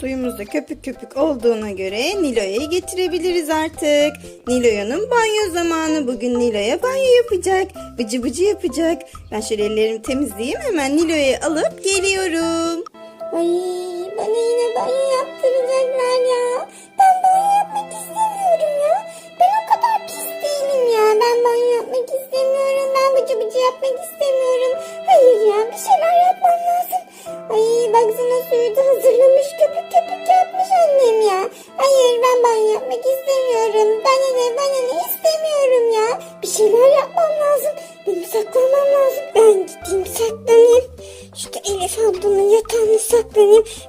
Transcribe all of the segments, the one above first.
Suyumuz da köpük köpük olduğuna göre Nilo'ya getirebiliriz artık. Nilo'yanın banyo zamanı. Bugün Nilo'ya banyo yapacak. Bıcı bıcı yapacak. Ben şöyle ellerimi temizleyeyim. Hemen Nilo'ya alıp geliyorum. Ay bana yine banyo yaptıracaklar ya. Ben banyo yapmak istemiyorum ya. Ben o kadar pis değilim ya. Ben banyo yapmak istemiyorum. Ben bıcı bıcı yapmak istemiyorum.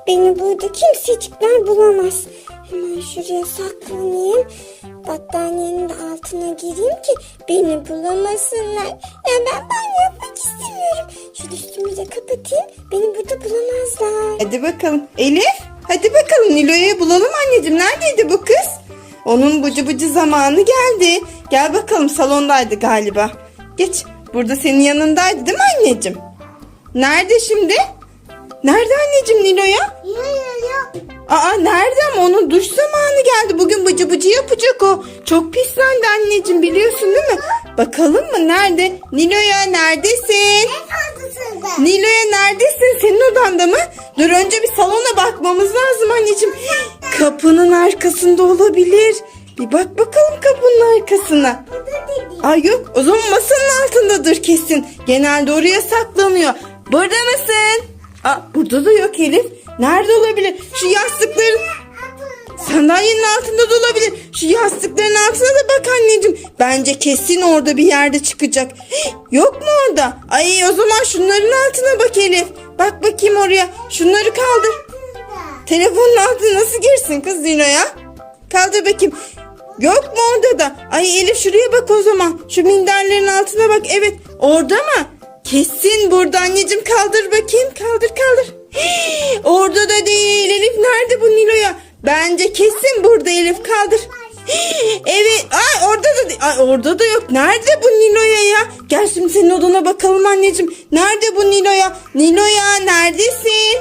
Beni burada kimsecikler bulamaz. Hemen şuraya saklanayım. Battaniyenin de altına gireyim ki beni bulamasınlar. Ya ben banyo yapmak istemiyorum. Şu üstümü de kapatayım. Beni burada bulamazlar. Hadi bakalım. Elif hadi bakalım Nilo'yu bulalım anneciğim. Neredeydi bu kız? Onun bıcı bıcı zamanı geldi. Gel bakalım salondaydı galiba. Geç. Burada senin yanındaydı değil mi anneciğim? Nerede şimdi? Nerede anneciğim Nilo'ya? Ya ya ya. Aa nerede ama onun duş zamanı geldi. Bugün bıcı bıcı yapacak o. Çok pislendi anneciğim biliyorsun değil mi? Bakalım mı nerede? Nilo'ya neredesin? Nilo'ya neredesin? Senin odanda mı? Dur önce bir salona bakmamız lazım anneciğim. Kapının arkasında olabilir. Bir bak bakalım kapının arkasına. Ay yok o zaman masanın altındadır kesin. Genelde oraya saklanıyor. Burada mısın? Aa, burada da yok Elif. Nerede olabilir? Şu yastıkların sandalyenin altında da olabilir. Şu yastıkların altına da bak anneciğim. Bence kesin orada bir yerde çıkacak. Yok mu orada? Ay o zaman şunların altına bak Elif. Bak bakayım oraya. Şunları kaldır. Telefonun altına nasıl girsin kız Zino'ya? Kaldır bakayım. Yok mu orada da? Ay Elif şuraya bak o zaman. Şu minderlerin altına bak. Evet orada mı? Kesin burada anneciğim kaldır bakayım. Kaldır kaldır. Hii, orada da değil Elif. Nerede bu Nilo'ya? Bence kesin burada Elif kaldır. Hii, Evet. Ay orada da. Ay orada da yok. Nerede bu Nilo'ya ya? Gel şimdi senin odana bakalım anneciğim. Nerede bu Nilo'ya? Nilo'ya neredesin?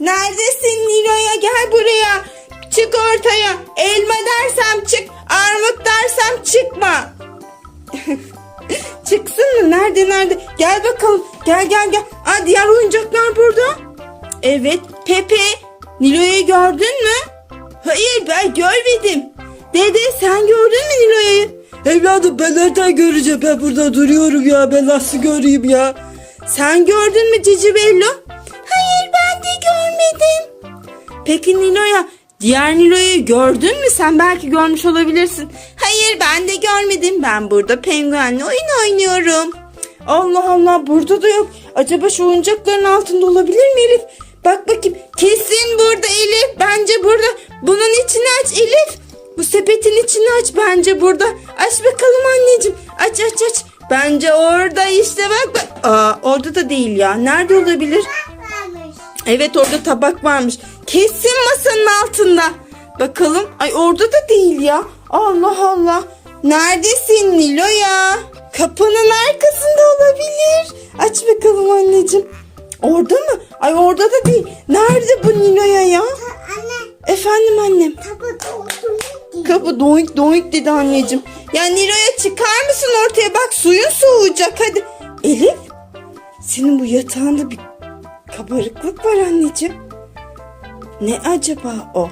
Neredesin Nilo'ya? Gel buraya. Çık ortaya. Elma dersem çık. Armut dersem çıkma. Çıksın mı? Nerede nerede? Gel bakalım. Gel gel gel. Aa, diğer oyuncaklar burada. Evet. Pepe. Nilo'yu gördün mü? Hayır ben görmedim. Dede sen gördün mü Nilo'yu? Evladım ben nereden göreceğim? Ben burada duruyorum ya. Ben nasıl göreyim ya? Sen gördün mü Cici Bello? Hayır ben de görmedim. Peki Nilo'ya diğer Nilo'yu gördün mü? Sen belki görmüş olabilirsin. Hayır ben de görmedim. Ben burada penguenle oyun oynuyorum. Allah Allah burada da yok. Acaba şu oyuncakların altında olabilir mi Elif? Bak bakayım. Kesin burada Elif. Bence burada. Bunun içini aç Elif. Bu sepetin içini aç bence burada. Aç bakalım anneciğim. Aç aç aç. Bence orada işte bak. bak. Aa, orada da değil ya. Nerede olabilir? Evet orada tabak varmış. Kesin masanın altında. Bakalım. Ay orada da değil ya. Allah Allah. Neredesin Nilo ya? Kapının arkasında olabilir. Aç bakalım anneciğim. Orada mı? Ay orada da değil. Nerede bu Nilo'ya ya? Anne Efendim annem. Kapı doink doink dedi anneciğim. Ya Nilo'ya çıkar mısın ortaya bak suyun soğuyacak hadi. Elif senin bu yatağında bir kabarıklık var anneciğim. Ne acaba o?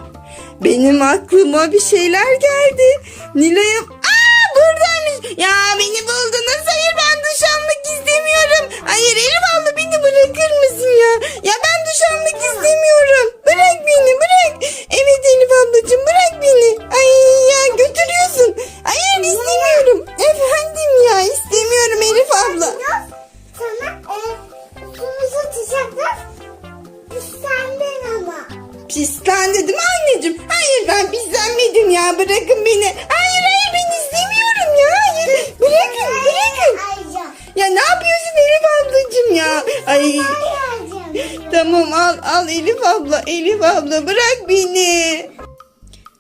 Benim aklıma bir şeyler geldi. Nilo'ya... Aa buradaymış. Ya beni buldunuz. Hayır ben Pislendi değil mi anneciğim? Hayır ben pislenmedim ya bırakın beni. Hayır hayır ben istemiyorum ya. Hayır bırakın bırakın. Ya ne yapıyorsun Elif ablacığım ya? Ay tamam al al Elif abla Elif abla bırak beni.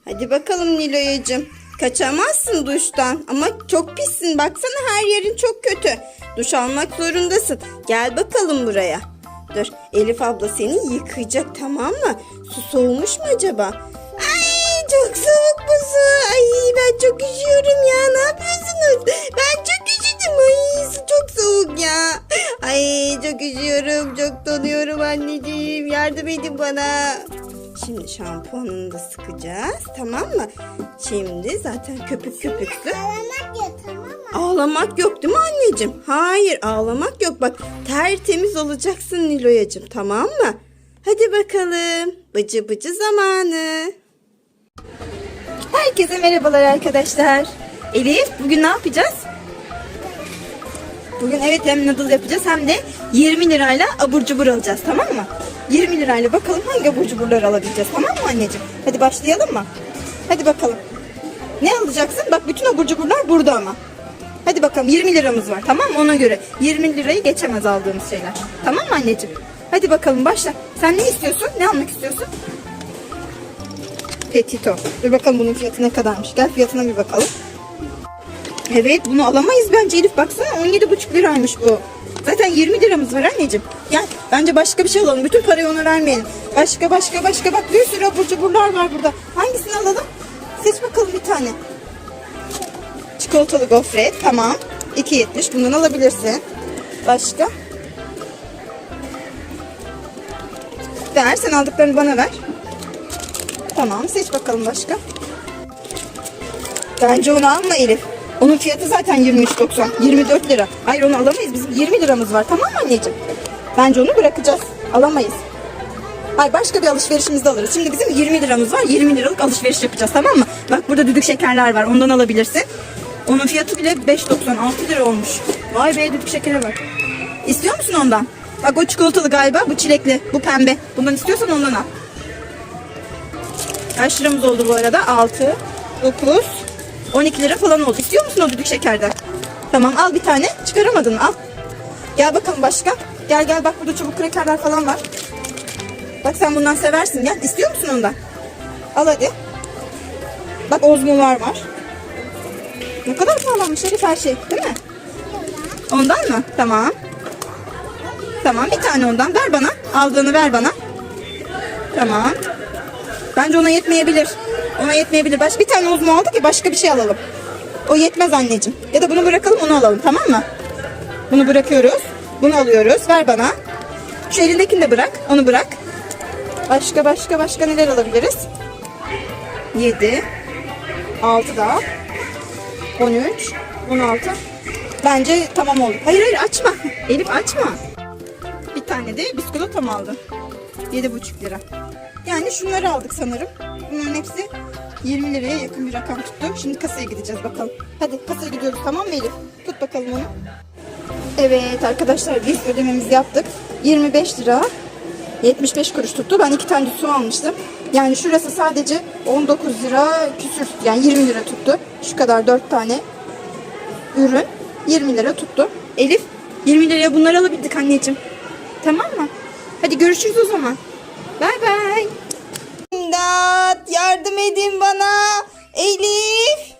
Hadi bakalım Nilo'yacığım. Kaçamazsın duştan ama çok pissin baksana her yerin çok kötü. Duş almak zorundasın. Gel bakalım buraya. Dur Elif abla seni yıkayacak tamam mı? Su soğumuş mu acaba? Ay çok soğuk bu su. Ay ben çok üşüyorum ya. Ne yapıyorsunuz? Ben çok üşüdüm. Ay su çok soğuk ya. Ay çok üşüyorum. Çok donuyorum anneciğim. Yardım edin bana. Şimdi şampuanını da sıkacağız. Tamam mı? Şimdi zaten köpük tamam mı? Ağlamak yok değil mi anneciğim? Hayır ağlamak yok. Bak tertemiz olacaksın Nilo'yacığım tamam mı? Hadi bakalım. Bıcı bıcı zamanı. Herkese merhabalar arkadaşlar. Elif bugün ne yapacağız? Bugün evet hem noodle yapacağız hem de 20 lirayla abur cubur alacağız tamam mı? 20 lirayla bakalım hangi abur cuburları alabileceğiz tamam mı anneciğim? Hadi başlayalım mı? Hadi bakalım. Ne alacaksın? Bak bütün abur cuburlar burada ama. Hadi bakalım 20 liramız var tamam ona göre. 20 lirayı geçemez aldığımız şeyler. Tamam mı anneciğim? Hadi bakalım başla. Sen ne istiyorsun? Ne almak istiyorsun? Petito. Dur bakalım bunun fiyatı ne kadarmış. Gel fiyatına bir bakalım. Evet bunu alamayız bence Elif baksana 17,5 liraymış bu. Zaten 20 liramız var anneciğim. Gel bence başka bir şey alalım. Bütün parayı ona vermeyelim. Başka başka başka bak bir sürü abur cuburlar var burada. Hangisini alalım? Seç bakalım bir tane. Çikolatalı gofret tamam. 2.70 bundan alabilirsin. Başka? Ver sen aldıklarını bana ver. Tamam seç bakalım başka. Bence onu alma Elif. Onun fiyatı zaten 23.90. 24 lira. Hayır onu alamayız. Bizim 20 liramız var. Tamam mı anneciğim? Bence onu bırakacağız. Alamayız. Hayır başka bir alışverişimizde alırız. Şimdi bizim 20 liramız var. 20 liralık alışveriş yapacağız tamam mı? Bak burada düdük şekerler var. Ondan alabilirsin. Onun fiyatı bile 5.90. 6 lira olmuş. Vay be düdük şekere bak. İstiyor musun ondan? Bak o çikolatalı galiba. Bu çilekli. Bu pembe. Bundan istiyorsan ondan al. Kaç liramız oldu bu arada? 6, 9, 12 lira falan oldu. İstiyor musun o düdük şekerden? Tamam al bir tane. Çıkaramadın al. Gel bakalım başka. Gel gel bak burada çubuk krekerler falan var. Bak sen bundan seversin. Gel istiyor musun ondan? Al hadi. Bak ozmolar var. Ne kadar pahalanmış Elif her şey değil mi? Ondan mı? Tamam. Tamam bir tane ondan ver bana. Aldığını ver bana. Tamam. Bence ona yetmeyebilir. Ona yetmeyebilir. Başka bir tane uzun aldı ki başka bir şey alalım. O yetmez anneciğim. Ya da bunu bırakalım onu alalım tamam mı? Bunu bırakıyoruz. Bunu alıyoruz. Ver bana. Şu elindekini de bırak. Onu bırak. Başka başka başka neler alabiliriz? 7 6 daha 13 16 Bence tamam oldu. Hayır hayır açma. Elif açma. Bir tane de biskolata mı aldın? 7,5 lira. Yani şunları aldık sanırım. Bunların hepsi 20 liraya yakın bir rakam tuttu. Şimdi kasaya gideceğiz bakalım. Hadi kasaya gidiyoruz tamam mı Elif? Tut bakalım onu. Evet arkadaşlar biz ödememizi yaptık. 25 lira 75 kuruş tuttu. Ben iki tane su almıştım. Yani şurası sadece 19 lira küsür yani 20 lira tuttu. Şu kadar 4 tane ürün 20 lira tuttu. Elif 20 liraya bunları alabildik anneciğim. Tamam mı? Hadi görüşürüz o zaman. Bay bay. İmdat yardım edin bana. Elif.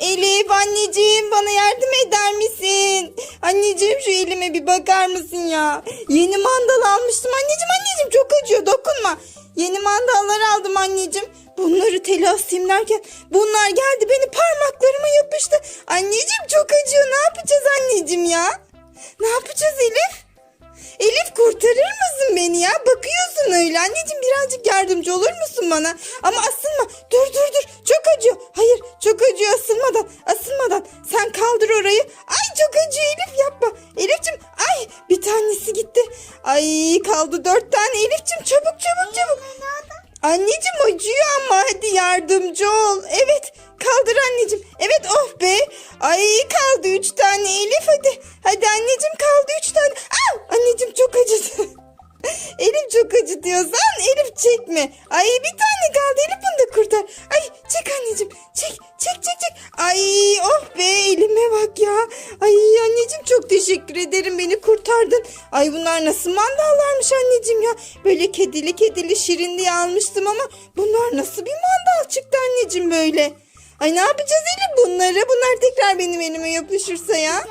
Elif anneciğim bana yardım eder misin? Anneciğim şu elime bir bakar mısın ya? Yeni mandal almıştım anneciğim anneciğim çok acıyor dokunma. Yeni mandallar aldım anneciğim. Bunları teli asayım derken bunlar geldi beni parmaklarıma yapıştı. Anneciğim çok acıyor ne yapacağız anneciğim ya? Ne yapacağız Elif? Elif kurtarır mısın beni ya? Bakıyorsun öyle. Anneciğim birazcık yardımcı olur musun bana? Ama asılma. Dur dur dur. Çok acıyor. Hayır çok acıyor asılmadan. Asılmadan. Sen kaldır orayı. Ay çok acıyor Elif yapma. Elif'cim ay bir tanesi gitti. Ay kaldı dört tane Elif'cim çabuk çabuk çabuk. Anneciğim acıyor ama hadi yardımcı ol. Evet kaldır anneciğim. Evet oh be. Ay kaldı üç tane Elif hadi. Hadi anneciğim kaldı üç tane. Au! Anneciğim çok acıdı. Elif çok acıtıyorsan Elif çekme. Ay bir tane kaldı Elif bunu da kurtar. Ay çek anneciğim çek çek çek çek. Ay oh be elime bak ya. Ay anneciğim çok teşekkür ederim beni kurtardın. Ay bunlar nasıl mandallarmış anneciğim ya. Böyle kedili kedili şirin diye almıştım ama bunlar nasıl bir mandal çıktı anneciğim böyle. Ay ne yapacağız Elif bunları? Bunlar tekrar benim elime yapışırsa ya.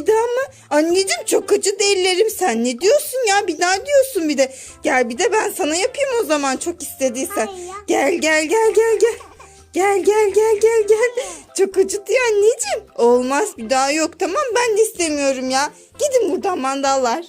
Bir daha mı? Anneciğim çok acıdı ellerim. Sen ne diyorsun ya? Bir daha diyorsun bir de. Gel bir de ben sana yapayım o zaman çok istediysen. Gel gel gel gel gel. Gel gel gel gel gel. Çok acıtıyor anneciğim. Olmaz bir daha yok tamam ben de istemiyorum ya. Gidin buradan mandallar.